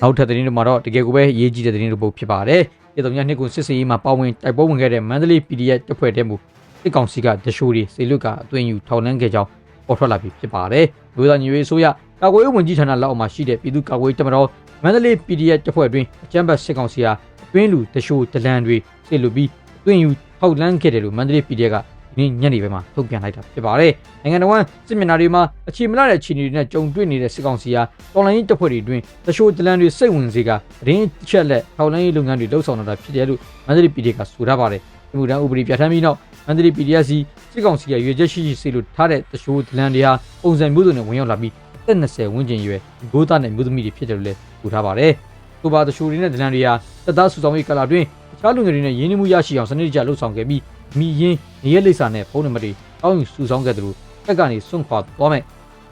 နောက်ထပ်သတင်းတွေမှာတော့တကယ်ကိုပဲရေးကြည့်တဲ့သတင်းတွေပုတ်ဖြစ်ပါတယ်ပြည်တော်များနှစ်ကိုစစ်စေးရေးမှာပါဝင်တိုက်ပွဲဝင်ခဲ့တဲ့မန္တလေး PDF တပ်ဖွဲ့တဲမူစစ်ကောင်စီကတရှိုးတွေစေလွတ်ကအသွင်ယူထောက်လန်းခဲ့ကြောင်းပေါ်ထွက်လာပြီးဖြစ်ပါတယ်လူသားညီရေးဆိုရကာကွယ်ရေးဝန်ကြီးဌာနလက်အောက်မှာရှိတဲ့ပြည်သူ့ကာကွယ်ရေးတပ်မတော် မန္တလေး PDF တပ်ဖွဲ့အတွင်းအကြမ်းဖက်စစ်ကောင်စီဟာအတွင်းလူတရှိုးဒလန်တွေစေလွတ်ပြီးအသွင်ယူထောက်လန်းခဲ့တယ်လို့မန္တလေး PDF ကဒီနေ့ညနေပိုင်းမှာထုတ်ပြန်လိုက်တာဖြစ်ပါတယ်။နိုင်ငံတော်ကစစ်မျက်နှာတွေမှာအခြေမလာတဲ့အခြေအနေတွေနဲ့ကြုံတွေ့နေတဲ့စစ်ကောင်စီဟာတော်လိုင်းရေးတပ်ဖွဲ့တွေအတွင်းတချို့ဒလန်တွေစိတ်ဝင်စေကရင်းချက်လက်ထောက်လိုင်းရေးလုပ်ငန်းတွေလှုပ်ဆောင်လာတာဖြစ်တယ်လို့မန္တလေးပြည်ကဆိုထားပါတယ်။ဒီမူတန်းဥပဒေပြဋ္ဌာန်းပြီးနောက်မန္တလေး PDSC စစ်ကောင်စီကရွေချက်ရှိရှိစေလို့ထားတဲ့တရှိုးဒလန်တွေဟာပုံစံမျိုးစုံနဲ့ဝင်ရောက်လာပြီး သက်20ဝန်းကျင်ရွယ်ဂိုးသားနဲ့မျိုးသမီးတွေဖြစ်တယ်လို့လည်းပြောထားပါတယ်။ကိုပါတရှိုးတွေနဲ့ဒလန်တွေဟာတပ်သားစုဆောင်ရေးကာလအတွင်းတခြားလူငယ်တွေနဲ့ရင်းနှီးမှုရရှိအောင်စနစ်တကျလှုပ်ဆောင်ခဲ့ပြီးမိရင်းနေရလိပ်စာနဲ့ဖုန်းနံပါတ်တွေအောက်ယူစုဆောင်ခဲ့တယ်လို့တက်ကနေစွန့်ခွာသွားမဲ့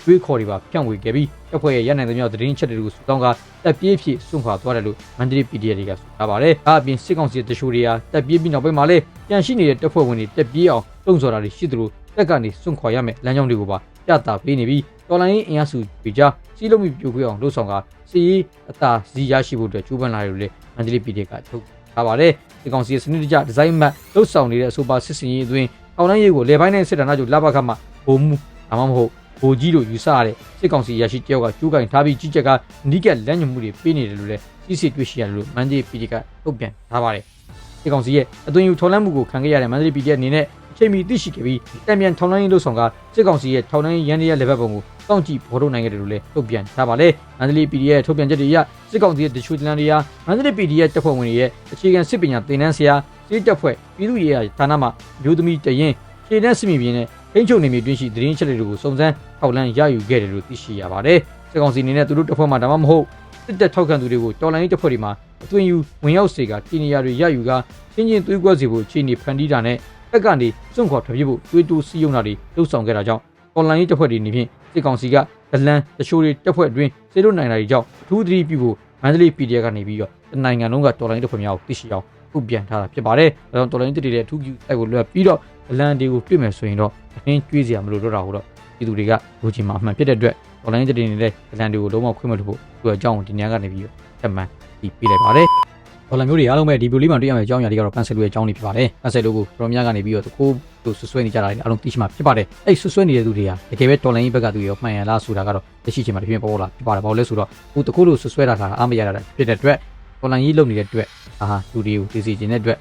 တွေးခေါ်တွေပါဖြန့်ဝေခဲ့ပြီးတပ်ဖွဲ့ရဲ့ရနိုင်သမျှသတင်းချက်တွေကိုစုဆောင်ကတပ်ပြေးဖြစ်စွန့်ခွာသွားတယ်လို့မန္တလေး PDF တွေကဆိုထားပါတယ်။ဒါအပြင်စစ်ကောင်စီတရှိုးတွေဟာတပ်ပြေးပြီးနောက်ပိုင်းမှာလည်းပြန်ရှိနေတဲ့တပ်ဖွဲ့ဝင်တွေတပ်ပြေးအောင်တုံ့ဆော်တာတွေရှိသလိုတက်ကနေစွန့်ခွာရမယ့်လမ်းကြောင်းတွေကိုပါပြသပေးနေပြီး တော်လိုင်းအင်အားစုတွေကြားစီးလုံးမှုပြိုခွေးအောင်လှုပ်ဆောင်ကစီရေးအသာစီရရှိဖို့အတွက်ကြိုးပမ်းလာတယ်လို့လည်းမန္တလေး PDF ကထုတ်ထားပါတယ်။ဒီကောင်စီရဲ့စနစ်တကျဒီဇိုင်းမတ်လှုပ်ဆောင်နေတဲ့အဆိုပါစစ်စင်ရေးအတွင်းအောင်လိုင်းရေးကိုလေပိုင်းနဲ့စစ်တပ်နာကျလဘခမှဘုံမှုဒါမှမဟုတ်ဘိုကြီးတို့ယူဆရတဲ့စစ်ကောင်စီရရှိတယောက်ကကျူးကင်ထားပြီးကြီးကြက်ကနီးကက်လမ်းညွှန်မှုတွေပေးနေတယ်လို့လည်းစီစစ်တွေ့ရှိရတယ်လို့မန္တလေး PD ကထုတ်ပြန်ထားပါတယ်။စစ်ကောင်စီရဲ့အသွင်ယူထော်လန့်မှုကိုခံခဲ့ရတဲ့မန္တလေး PD အနေနဲ့အ ချိန်မီသိရှိခဲ့ပြီးတံပြန်ထော်လန့်ရေးလှုပ်ဆောင်ကစစ်ကောင်စီရဲ့ထော်လန့်ရေးရန်ရရဲ့လက်ဘက်ပုံကိုစောင့်ကြည့်ဖော်ထုတ်နိုင်ခဲ့တယ်လို့လည်းထုတ်ပြန်ထားပါတယ်။မန္တလေး PD ရဲ့ထုတ်ပြန်ချက်တွေအရစစ်ကောင်စီရဲ့တချို့တလန်တွေဟာမန္တလေး PD ရဲ့တပ်ဖွဲ့ဝင်တွေရဲ့အခြေခံစစ်ပညာသင်တန်းဆရာစစ်တပ်ဖွဲ့ပြည်သူ့ရေးရာဌာနမှမျိုးသမီးတရင်ခြေတန်းစစ်မြေပြင်နဲ့ထိန်းချုပ်နေမြေတွင်းရှိသတင်းချက်တွေကိုစုံစမ်းထောက်လှမ်းရယူခဲ့တယ်လို့သိရှိရပါတယ်။စစ်ကောင်စီအနေနဲ့သူတို့တပ်ဖွဲ့မှဒါမှမဟုတ်စစ်တပ်ထောက်ခံသူတွေကိုတော်လိုင်းရေးတပ်ဖွဲ့တွေမှာအသွင်ယူဝင်ရောက်စေကတီနေရတွေရယူကချင်းချင်းသွေးကွက်စေဖို့အခြေအနေဖန်တီးတာနဲ့ဘ က်ကနေစွန့်ခွာထွက်ပြေးဖို့တွေးတိုးစီးရုံတာတွေလှုပ်ဆောင်ခဲ့တာကြောင့်တော်လိုင်းရေးတပ်ဖွဲ့တွေအနေဖြင့်စစ်ကောင်စီကဒလန်တရှိုးတွေတပ်ဖွဲ့အတွင်းစေလို့နိုင်တာတွေကြောင့်အထူးသတိပြုဖို့မန္တလေး PDF ကနေပြီးတော့တနိုင်ငံလုံးကတော်လိုင်းရေးတပ်ဖွဲ့များကိုသိရှိအောင်ထုတ်ပြန်ထားတာဖြစ်ပါတယ်။ဒါကြောင့်တော်လိုင်းရေးတပ်တွေရဲ့အထူးပြုအဲ့ကိုလွှဲပြီးတော့ဒလန်တွေကိုတွေ့မယ်ဆိုရင်တော့အင်းကျွေးစရာမလိုတော့တာဟုတ်တော့ပြည်သူတွေကလူချင်းမှာအမှန်ဖြစ်တဲ့အတွက်တော်လိုင်းရေးတပ်တွေနေတဲ့ဒလန်တွေကိုလုံးဝခွင့်မထုတ်ဖို့သူအကြောင်းကိုဒီညကနေပြီးတော့ချက်မှန်ပြီးပြလိုက်ပါတယ်။ ဒေါ်လာမျိုးတွေအားလုံးပဲဒီဗီဒီယိုလေးမှာတွေ့ရမယ့်အကြောင်းအရာတွေကတော့ပန်ဆယ်လိုရဲ့အကြောင်းတွေဖြစ်ပါတယ်။ပန်ဆယ်လိုကိုပရိုမီယာကနေပြီးတော့တကိုးသူဆွဆွဲနေကြတာတွေအားလုံးသိရှိမှာဖြစ်ပါတယ်။အဲ့ဆွဆွဲနေတဲ့သူတွေဟာတကယ်ပဲဒေါ်လာရင်းဘက်ကသူရောမှန်ရလားဆိုတာကတော့သိရှိချင်မှာတပြင်းပေါ်ပေါ်လာဖြစ်ပါတယ်။ဘာလို့လဲဆိုတော့ဟိုတကိုးလို့ဆွဆွဲတာကအားမရတာဖြစ်တဲ့အတွက်ဒေါ်လာရင်းလုံနေတဲ့အတွက်အာဟာလူတွေကိုသိစေချင်တဲ့အတွက်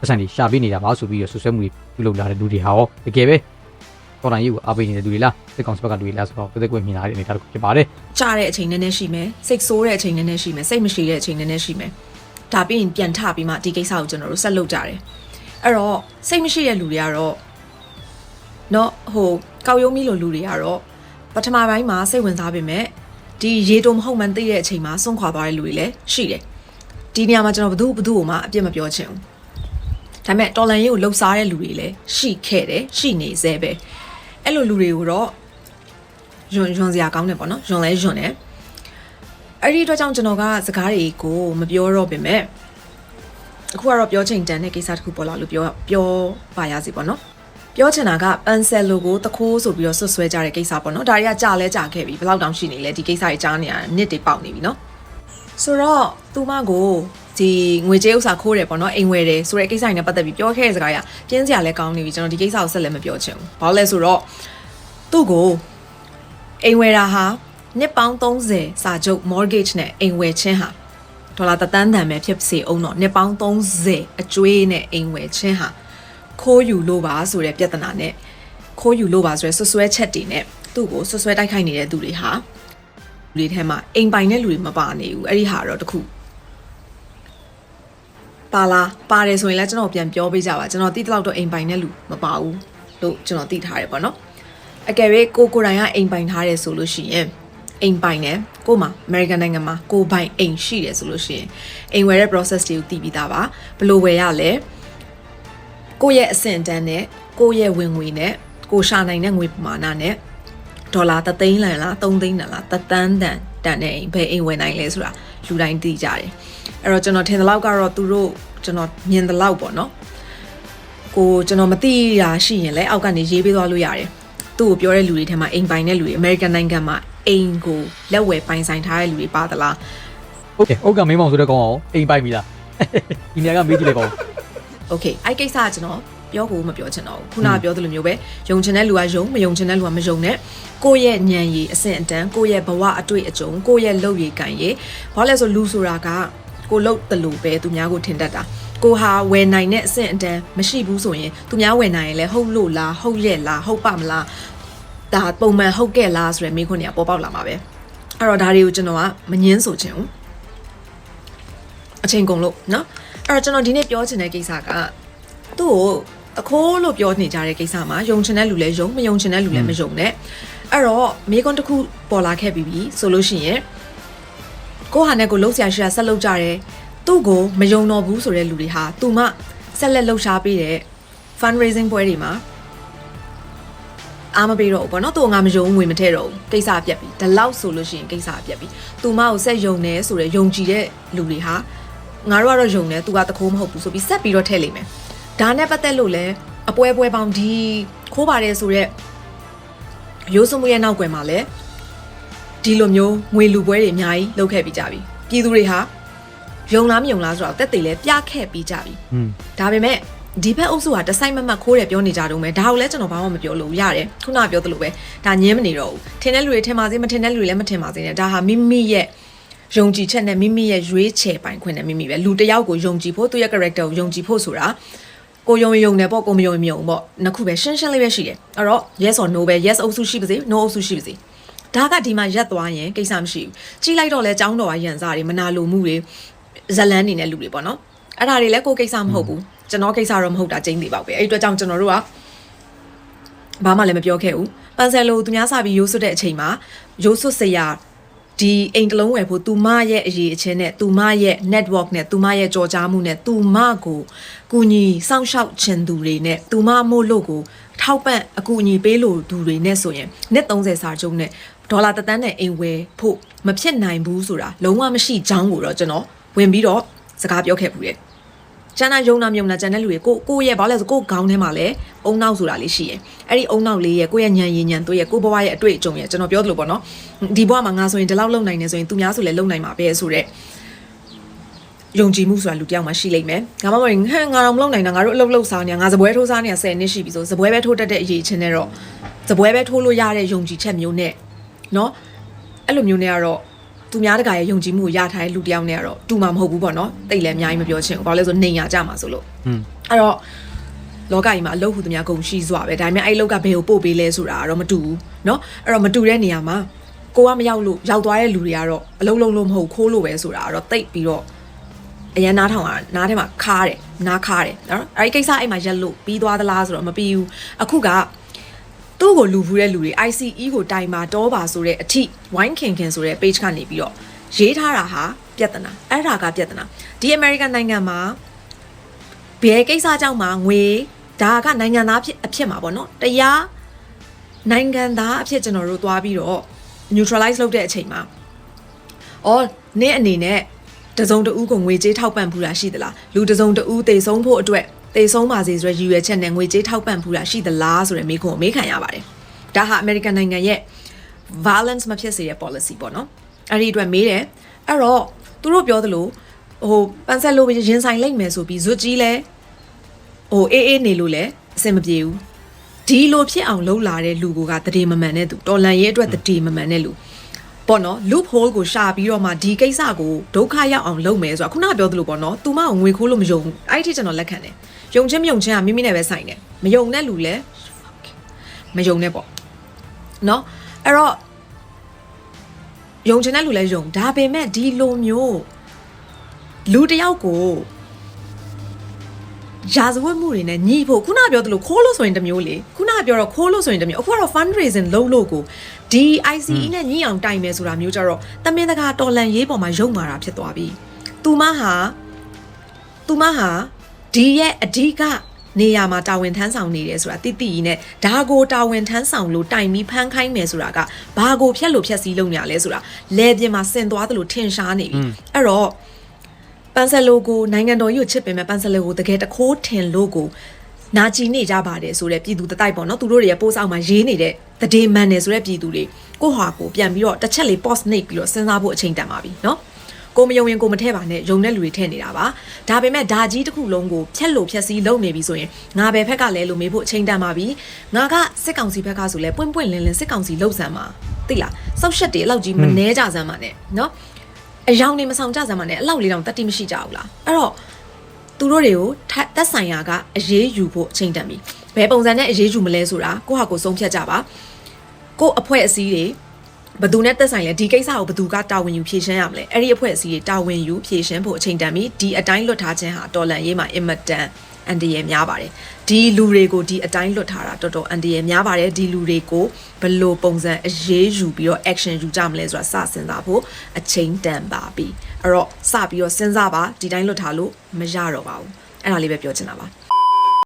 ပတ်စံတွေရှာပေးနေတာပါဆိုပြီးတော့ဆွဆွဲမှုတွေပြုလုပ်လာတဲ့လူတွေဟာရောတကယ်ပဲဒေါ်လာရင်းကိုအားပေးနေတဲ့လူတွေလားစစ်ကောင်စီဘက်ကလူတွေလားဆိုတော့သိသိကွမြင်လာတဲ့အနေအထားတစ်ခုဖြစ်ပါတယ်။ကြားတဲ့အချိန်နည်းနည်းရှိမယ်စိတ်ဆိုးတဲ့အချိန်နည်းနည်းရှိမယ်စိတ်မရှိတဲ့အချိန်နည်းနည်းရှိမယ် ဒါပြီးရင်ပြန်ထပြီးမှဒီကိစ္စကိုကျွန်တော်တို့ဆက်လုပ်ကြတယ်အဲ့တော့စိတ်မရှိတဲ့လူတွေကတော့เนาะဟိုကောက်ရုံးမီလိုလူတွေကတော့ပထမပိုင်းမှာစိတ်ဝင်စားပေမဲ့ဒီရေတုံမဟုတ်မှန်းသိတဲ့အချိန်မှာစွန့်ခွာသွားတဲ့လူတွေလည်းရှိတယ်ဒီနေရာမှာကျွန်တော်ဘသူဘသူ့ကိုမှအပြစ်မပြောချင်ဘူးဒါပေမဲ့တော်လန်ရေးကိုလှုပ်ရှားတဲ့လူတွေလည်းရှိခဲ့တယ်ရှိနေသေးပဲအဲ့လိုလူတွေကိုတော့ယွန်ယွန်စရာကောင်းတယ်ပေါ့နော်ယွန်လဲယွန်တယ် အဲ့ဒီအတွက်ကြောင့်ကျွန်တော်ကစကားတွေကိုမပြောတော့ပြင်မဲ့အခုကတော့ပြောချိန်တန်တဲ့ကိစ္စတစ်ခုပေါ်လာလို့ပြောပြောပါရစီပေါ့နော်ပြောချင်တာကပန်ဆယ်လိုကိုတခိုးဆိုပြီးတော့ဆွတ်ဆွဲကြတဲ့ကိစ္စပေါ့နော်ဒါတွေကကြာလဲကြာခဲ့ပြီဘယ်လောက်တောင်ရှိနေလဲဒီကိစ္စတွေကြားနေရနှစ်တွေပေါက်နေပြီနော်ဆိုတော့သူမကိုဒီငွေကြေးဥစ္စာခိုးတယ်ပေါ့နော်အိမ်ဝယ်တယ်ဆိုတဲ့ကိစ္စတွေနဲ့ပတ်သက်ပြီးပြောခဲ့တဲ့စကားရပြင်းစရာလဲကောင်းနေပြီကျွန်တော်ဒီကိစ္စကိုဆက်လည်းမပြောချင်ဘူးဘာလို့လဲဆိုတော့သူ့ကိုအိမ်ဝယ်တာဟာ နှစ်ပေါင်း30စာချုပ် mortgage နဲ့အိမ်ဝယ်ခြင်းဟာဒေါ်လာတသန်းတန်ပဲဖြစ်စေအောင်တော့နှစ်ပေါင်း30အကျွေးနဲ့အိမ်ဝယ်ခြင်းဟာခိုးယူလို့ပါဆိုတဲ့ပြဿနာနဲ့ခိုးယူလို့ပါဆိုတဲ့ဆွဆွဲချက်တွေနဲ့သူ့ကိုဆွဆွဲတိုက်ခိုက်နေတဲ့သူတွေဟာလူတွေထဲမှာအိမ်ပိုင်တဲ့လူတွေမပါနေဘူးအဲ့ဒီဟာတော့တခုပါလားပါတယ်ဆိုရင်လည်းကျွန်တော်ပြန်ပြောပေးကြပါကျွန်တော်တိတလောက်တော့အိမ်ပိုင်တဲ့လူမပါဘူးလို့ကျွန်တော်သိထားတယ်ပေါ့နော်အကယ်၍ကိုကိုတိုင်ကအိမ်ပိုင်ထားတယ်ဆိုလို့ရှိရင် အိမ်ပိုင်တယ်ကိုမှ American နိုင်ငံမှာကိုပိုင်အိမ်ရှိတယ်ဆိုလို့ရှိရင်အိမ်ဝယ်တဲ့ process တွေကိုသိပြီးသားပါဘယ်လိုဝယ်ရလဲကိုယ့်ရဲ့အဆင့်အတန်းနဲ့ကိုယ့်ရဲ့ဝင်ငွေနဲ့ကိုရှာနိုင်တဲ့ငွေပမာဏနဲ့ဒေါ်လာ3သိန်းလန်လား3သိန်းလန်လားတသန်းတန်တန်တဲ့အိမ်ဘယ်အိမ်ဝယ်နိုင်လဲဆိုတာလူတိုင်းသိကြတယ်အဲ့တော့ကျွန်တော်ထင်တဲ့လောက်ကတော့သူတို့ကျွန်တော်မြင်တဲ့လောက်ပေါ့နော်ကိုကျွန်တော်မသိတာရှိရင်လည်းအောက်ကနေရေးပေးသွားလို့ရတယ်သူ့ကိုပြောတဲ့လူတွေထဲမှာအိမ်ပိုင်တဲ့လူတွေအမေရိကန်နိုင်ငံမှာ အိမ်ကိုလက်ဝယ်ပိုင်ဆိုင်ထားတဲ့လူတွေပါသလား ဟုတ်ကဲ့ဥက္ကမင်းမောင်ဆိုတဲ့ကောင်အောင်အိမ်ပိုက်ပြီလားဒီနေရာကမေးကြည့်လိုက်ပါဦး โอเคအဲ့ကိစ္စကကျွန်တော်ပြောကိုမပြောချင်တော့ဘူးခုနကပြောသလိုမျိုးပဲယုံချင်တဲ့လူကယုံမယုံချင်တဲ့လူကမယုံနဲ့ကိုယ့်ရဲ့ဉာဏ်ရည်အဆင့်အတန်းကိုယ့်ရဲ့ဘဝအတွေ့အကြုံကိုယ့်ရဲ့လုပ်ရည်ကံရည်ဘာလဲဆိုလူဆိုတာကကိုလုတ်တလူပဲသူများကိုထင်တတ်တာကိုဟာဝယ်နိုင်တဲ့အဆင့်အတန်းမရှိဘူးဆိုရင်သူများဝယ်နိုင်ရင်လည်းဟုတ်လို့လားဟုတ်ရဲ့လားဟုတ်ပါမလား ဒါပုံမှန်ဟုတ်ကဲ့လားဆိုရယ်မိခွန်းတွေကပေါ်ပေါက်လာမှာပဲအဲ့တော့ဒါတွေကိုကျွန်တော်ကမငင်းဆိုချင်ဘူးအချိန်ကုန်လို့เนาะအဲ့တော့ကျွန်တော်ဒီနေ့ပြောချင်တဲ့ကိစ္စက သူ့ကိုအခိုးလို့ပြောနေကြတဲ့ကိစ္စမှာယုံချင်တဲ့လူလည်းယုံမယုံချင်တဲ့လူလည်းမယုံနဲ့အဲ့တော့မိကွန်းတစ်ခုပေါ်လာခဲ့ပြီးပြီဆိုလို့ရှိရင်ကိုဟာနဲ့ကိုလှုပ်ရှားရှာဆက်လုပ်ကြတယ်သူ့ကိုမယုံတော့ဘူးဆိုတဲ့လူတွေဟာသူမှဆက်လက်လှုပ်ရှားပေးတဲ့ fundraising ပွဲတွေမှာ အားမပေးတော့ဘူးပေါ့နော်သူကငါမယုံငွေမထည့်တော့ဘူးကိစ္စပြက်ပြီဒီလောက်ဆိုလို့ရှိရင်ကိစ္စပြက်ပြီသူမကိုဆက်ယုံနေဆိုတဲ့ယုံကြည်တဲ့လူတွေဟာငါတို့ကတော့ယုံတယ်သူကတခိုးမဟုတ်ဘူးဆိုပြီးဆက်ပြီးတော့ထည့်လိမ့်မယ်ဒါနဲ့ပတ်သက်လို့လဲအပွဲပွဲပေါင်းဒီခိုးပါတယ်ဆိုတော့ရိုးစမှုရဲ့နောက်ွယ်မှာလဲဒီလိုမျိုးငွေလူပွဲတွေအများကြီးလုပ်ခဲ့ပြီးကြပြီပြည်သူတွေဟာယုံလားမယုံလားဆိုတော့တက်တည်လဲပြခဲ့ပြီးကြပြီอืมဒါပေမဲ့ ဒီဘက်အုပ်စုကတဆိုင်မမတ်ခိုးတယ်ပြောနေကြတော့မယ်ဒါကိုလည်းကျွန်တော်ဘာမှမပြောလို့ရတယ်ခုနကပြောသလိုပဲဒါညင်းမနေတော့ဘူးထင်တဲ့လူတွေထင်ပါစေမထင်တဲ့လူတွေလည်းမထင်ပါစေနဲ့ဒါဟာမိမိရဲ့ယုံကြည်ချက်နဲ့မိမိရဲ့ရွေးချယ်ပိုင်ခွင့်နဲ့မိမိပဲလူတစ်ယောက်ကိုယုံကြည်ဖို့သူ့ရဲ့ character ကိုယုံကြည်ဖို့ဆိုတာကိုယုံယုံတယ်ပေါ့ကိုမယုံမယုံပေါ့နှစ်ခုပဲရှင်းရှင်းလေးပဲရှိတယ်အဲ့တော့ yes or no ပဲ yes အုပ်စုရှိပါစေ no အုပ်စုရှိပါစေဒါကဒီမှာရက်သွားရင်ကိစ္စမရှိဘူးကြီးလိုက်တော့လဲចောင်းတော်ကရန်စားတွေမနာလိုမှုတွေဇလန်းနေတဲ့လူတွေပေါ့နော်အဲ့ဒါတွေလည်းကိုယ်ကိစ္စမဟုတ်ဘူး ကျွန်တော်ကိစ္စတော့မဟုတ်တာကျင်းသေးပါပဲအဲ့ဒီအတွက်ကြောင့်ကျွန်တော်တို့ကဘာမှလည်းမပြောခဲ့ဘူးပန်ဆယ်လိုသူများစာပြီးရိုးစွတ်တဲ့အချိန်မှာရိုးစွတ်စရာဒီအိမ်တလုံးဝယ်ဖို့သူမရဲ့အရေးအချင်းနဲ့သူမရဲ့ network နဲ့သူမရဲ့ကြော်ကြားမှုနဲ့သူမကိုကူညီစောင့်ရှောက်ခြင်းသူတွေနဲ့သူမမို့လို့ကိုထောက်ပံ့အကူအညီပေးလို့သူတွေနဲ့ဆိုရင်နှစ်30စာချုပ်နဲ့ဒေါ်လာတစ်သန်းနဲ့အိမ်ဝယ်ဖို့မဖြစ်နိုင်ဘူးဆိုတာလုံးဝမရှိကြောင်းကိုတော့ကျွန်တော်ဝင်ပြီးတော့စကားပြောခဲ့ပူတယ် ကျန်တဲ့ယုံနာမြုံနာကျန်တဲ့လူတွေကိုကိုယ့်ရဲ့ဘာလဲဆိုကိုယ့်ခေါင်းထဲမှာလည်းအုံနောက်ဆိုတာလေးရှိရယ်အဲ့ဒီအုံနောက်လေးရဲ့ကိုယ့်ရဲ့ညံရည်ညံသွေးရဲ့ကိုယ့်ဘဝရဲ့အတွေ့အကြုံရဲ့ကျွန်တော်ပြောသလိုပေါ့နော်ဒီဘဝမှာငါဆိုရင်ဒီလောက်လုံနိုင်နေဆိုရင်သူများဆိုလည်းလုံနိုင်မှာပဲဆိုတော့ယုံကြည်မှုဆိုတာလူတစ်ယောက်မှရှိလိမ့်မယ်။ငါမမရင်ဟန်ငါတော့မလုံနိုင်တာငါတို့အလုပ်လုပ်စားနေငါစပွဲထိုးစားနေ10နှစ်ရှိပြီဆိုစပွဲပဲထိုးတတ်တဲ့အရေးချင်းနဲ့တော့စပွဲပဲထိုးလို့ရတဲ့ယုံကြည်ချက်မျိုးနဲ့နော်အဲ့လိုမျိုးနဲ့ကတော့ သူများတကာရဲ့ယုံကြည်မှုကိုရထားတဲ့လူတစ်ယောက်နဲ့ကတော့တူမှာမဟုတ်ဘူးပေါ့နော်တိတ်လည်းအများကြီးမပြောချင်ဘူးဘာလို့လဲဆိုနေရကြမှာဆိုလို့ อืม အဲ့တော့လောကကြီးမှာအလုပ်ဟူသမျှကုန်ရှိစွာပဲဒါပေမဲ့အဲ့အလုပ်ကဘယ်ကိုပို့ပေးလဲဆိုတာကတော့မတူဘူးเนาะအဲ့တော့မတူတဲ့နေရာမှာကိုကမရောက်လို့ရောက်သွားတဲ့လူတွေကတော့အလုပ်လုံးလို့မဟုတ်ခိုးလို့ပဲဆိုတာကတော့တိတ်ပြီးတော့အရန်နားထောင်တာနားထဲမှာခါတယ်နားခါတယ်နော်အဲ့ဒီကိစ္စအဲ့မှာရက်လို့ပြီးသွားသလားဆိုတော့မပြီးဘူးအခုက သူ့ကိုလူဖူးတဲ့လူတွေ ICE ကိုတိုင်ပါတောပါဆိုတဲ့အထိ wine king king ဆိုတဲ့ page ကနေပြီးတော့ရေးထားတာဟာပြဿနာအဲ့ဒါကပြဿနာဒီ American နိုင်ငံမှာဘယ်ကိစ္စကြောင့်မှငွေဒါကနိုင်ငံသားဖြစ်အဖြစ်မှာပေါ့နော်တရားနိုင်ငံသားအဖြစ်ကျွန်တော်တို့သွားပြီးတော့ neutralize လုပ်တဲ့အချိန်မှာအော်နင်းအနေနဲ့တစုံတဦးကိုငွေကြေးထောက်ပံ့ဖူးတာရှိသလားလူတစုံတဦးတေဆုံးဖို့အတွက် တေဆုံးပါစေဆိုတဲ့ရည်ရွယ်ချက်နဲ့ငွေကြေးထောက်ပံ့ဖူးတာရှိသလားဆိုတဲ့မေးခွန်းကိုမေးခံရပါတယ်ဒါဟာ American နိုင်ငံရဲ့ violence မဖြစ်စေတဲ့ policy ပေါ့နော်အဲ့ဒီအတွက်မေးတယ်အဲ့တော့သူတို့ပြောသလိုဟိုပန်ဆက်လို့ရင်ဆိုင်လိုက်မယ်ဆိုပြီးဇွတ်ကြီးလဲဟိုအေးအေးနေလို့လဲအဆင်မပြေဘူးဒီလိုဖြစ်အောင်လှုပ်လာတဲ့လူကတရေမမှန်တဲ့သူတော်လန်ရဲ့အတွက်တရေမမှန်တဲ့လူပေါ့နော် loop hole ကိုရှာပြီးတော့မှဒီကိစ္စကိုဒုက္ခရောက်အောင်လုပ်မယ်ဆိုတာခုနကပြောသလိုပေါ့နော်သူမကိုငွေခိုးလို့မယုံဘူးအဲ့ဒီကျွန်တော်လက်ခံတယ် ယုံချင်းမယုံချင်းကမိမိနဲ့ပဲဆိုင်တယ်မယုံတဲ့လူလဲမယုံနဲ့ပေါ့နော်အဲ့တော့ယုံချင်တဲ့လူလဲယုံဒါပေမဲ့ဒီလိုမျိုးလူတစ်ယောက်ကိုရာဇဝတ်မှုတွေနဲ့ညှိဖို့ခုနကပြောသလိုခိုးလို့ဆိုရင်တစ်မျိုးလေခုနကပြောတော့ခိုးလို့ဆိုရင်တစ်မျိုးအခုကတော့ fundraising လုပ်လို့ကိုဒီ ICE နဲ့ညှိအောင်တိုင်မယ်ဆိုတာမျိုးကြတော့တမင်တကာတော်လန်ရေးပေါ်မှာရုံမာတာဖြစ်သွားပြီသူမဟာသူမဟာ ဒီရဲ့အဓိကနေရာမှာတာဝန်ထမ်းဆောင်နေတယ်ဆိုတာတိတိကြီးနဲ့ဒါကိုတာဝန်ထမ်းဆောင်လို့တိုင်ပြီးဖမ်းခိုင်းမယ်ဆိုတာကဘာကိုဖြက်လို့ဖြက်စီးလုပ်နေရလဲဆိုတာလဲပြင်းမှာဆင်သွားသလိုထင်ရှားနေပြီအဲ့တော့ပန်ဆယ်လိုကိုနိုင်ငံတော်ကြီးကိုချစ်ပင်မဲ့ပန်ဆယ်လိုကိုတကယ်တခိုးထင်လို့ကိုနာကျင်နေကြပါတယ်ဆိုတဲ့ပြည်သူတတိုက်ပေါ့နော်သူတို့တွေရဲ့ပိုးဆောင်မှာရေးနေတဲ့တဒေမန်နေဆိုတဲ့ပြည်သူတွေကိုဟာကိုပြန်ပြီးတော့တစ်ချက်လေး post နှိပ်ပြီးတော့စဉ်းစားဖို့အချိန်တန်ပါပြီနော် ကိုမယုံရင်ကိုမထဲပါနဲ့ယုံတဲ့လူတွေထဲနေတာပါဒါပေမဲ့ဓာကြီးတစ်ခုလုံးကိုဖြက်လို့ဖြက်စီးလုပ်နေပြီဆိုရင်ငါဘယ်ဖက်ကလဲလို့မေးဖို့အချိန်တန်ပါပြီငါကစစ်ကောင်စီဘက်ကဆိုလဲပွင့်ပွင့်လင်းလင်းစစ်ကောင်စီလှုပ်ဆမ်းပါသိလားစောက်ရှက်တွေအလောက်ကြီးမနှဲကြစမ်းပါနဲ့နော်အယောင်နေမဆောင်ကြစမ်းမနဲ့အလောက်လေးတောင်တတိမရှိကြဘူးလားအဲ့တော့သူတို့တွေကိုတက်ဆိုင်ရာကအရေးယူဖို့အချိန်တန်ပြီဘယ်ပုံစံနဲ့အရေးယူမလဲဆိုတာကိုဟာကိုဆုံးဖြတ်ကြပါကိုအဖွဲ့အစည်းတွေ ဘယ်သူနဲ့တက်ဆိုင်လဲဒီကိစ္စကိုဘယ်သူကတာဝန်ယူဖြေရှင်းရမလဲအဲ့ဒီအဖွဲ့အစည်းတွေတာဝန်ယူဖြေရှင်းဖို့အချိန်တန်ပြီဒီအတိုင်းလွတ်ထားခြင်းဟာတော်လန်ရေးမှာအင်မတန်အန်ဒီရများပါတယ်ဒီလူတွေကိုဒီအတိုင်းလွတ်ထားတာတော်တော်အန်ဒီရများပါတယ်ဒီလူတွေကိုဘယ်လိုပုံစံအရေးယူပြီးတော့ action ယူကြမလဲဆိုတာစစဉ်းစားဖို့အချိန်တန်ပါပြီအဲ့တော့စပြီးတော့စဉ်းစားပါဒီတိုင်းလွတ်ထားလို့မရတော့ပါဘူးအဲ့ဒါလေးပဲပြောချင်တာပါ